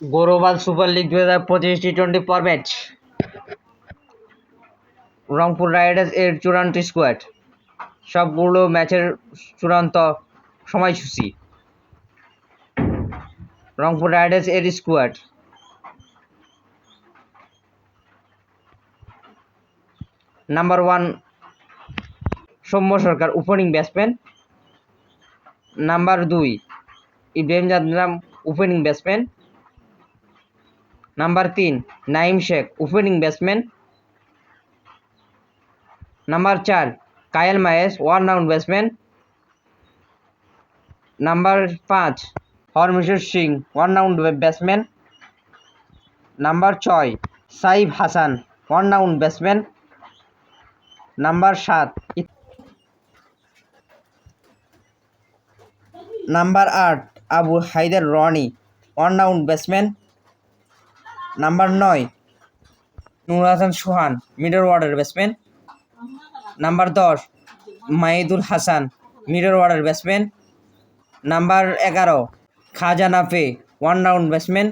গৌরবাল super league দু হাজার পঁচিশ T twenty format Rangpur Riders এর চূড়ান্ত স্কোয়াড। সবগুলো ম্যাচের চূড়ান্ত সময়সূচি। রংপুর রাইডার্স এর squad. Number one Soumya Sarkar, opening batsman. Number দুই Ibrahim Zadran opening batsman. Number তিন Naim Sheikh opening batsman number চার Kyle Mayers one round batsman number পাঁচ Harmeet Singh one round batsman number ছয় Saif Hasan one round batsman number সাত number আট Abu Haider Rony one round batsman number নয়, Nur Hasan Sohan middle ওয়ার্ডের batsman number দশ, Mahidul Hasan middle ওয়ার্ডের batsman number এগারো, Khaja Nafay one round batsman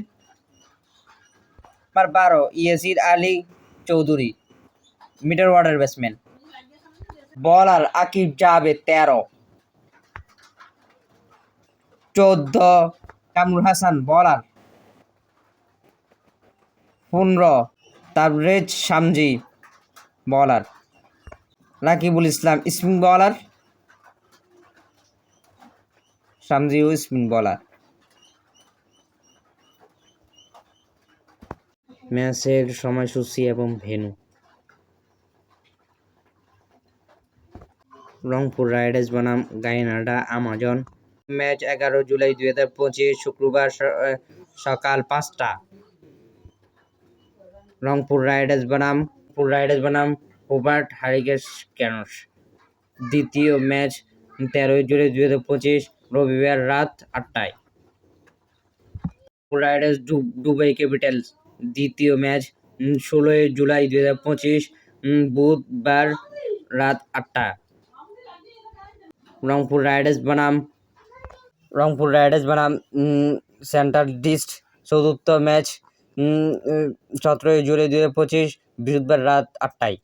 number বারো, Yasir Ali Chowdhury middle ওয়ার্ডের ব্যাটসম্যান বলার আকিব জাভেদ, তেরো। চোদ্দ, কামরুল হাসান বলার পনেরো তাবরেজ শামজি বলার। রাকিবুল ইসলাম স্পিন বলার। শামজিও স্পিন বলার। ম্যাচের সময়সূচি এবং ভেনু রংপুর রাইডার্স বনাম গাইনাডা আমাজন। ম্যাচ এগারো জুলাই দুই হাজার পঁচিশ শুক্রবার সকাল পাঁচটা। রংপুর রাইডার্স বনাম, রংপুর রাইডার্স বনাম, হোবার্ট হারিগেস ক্যানস। দ্বিতীয় ম্যাচ তেরোই জুলাই দুই হাজার পঁচিশ, রবিবার রাত আটটায়। Riders Dubai Capitals. দ্বিতীয় ম্যাচ ষোলোই জুলাই দুই হাজার পঁচিশ বুধবার রাত আটটা। রংপুর রাইডার্স বনাম, রংপুর রাইডার্স বনাম সেন্ট্রাল ডিস্ট চতুর্থ ম্যাচ সতেরোই জুলাই দু হাজার পঁচিশ বৃহস্পতিবার রাত আটটায়।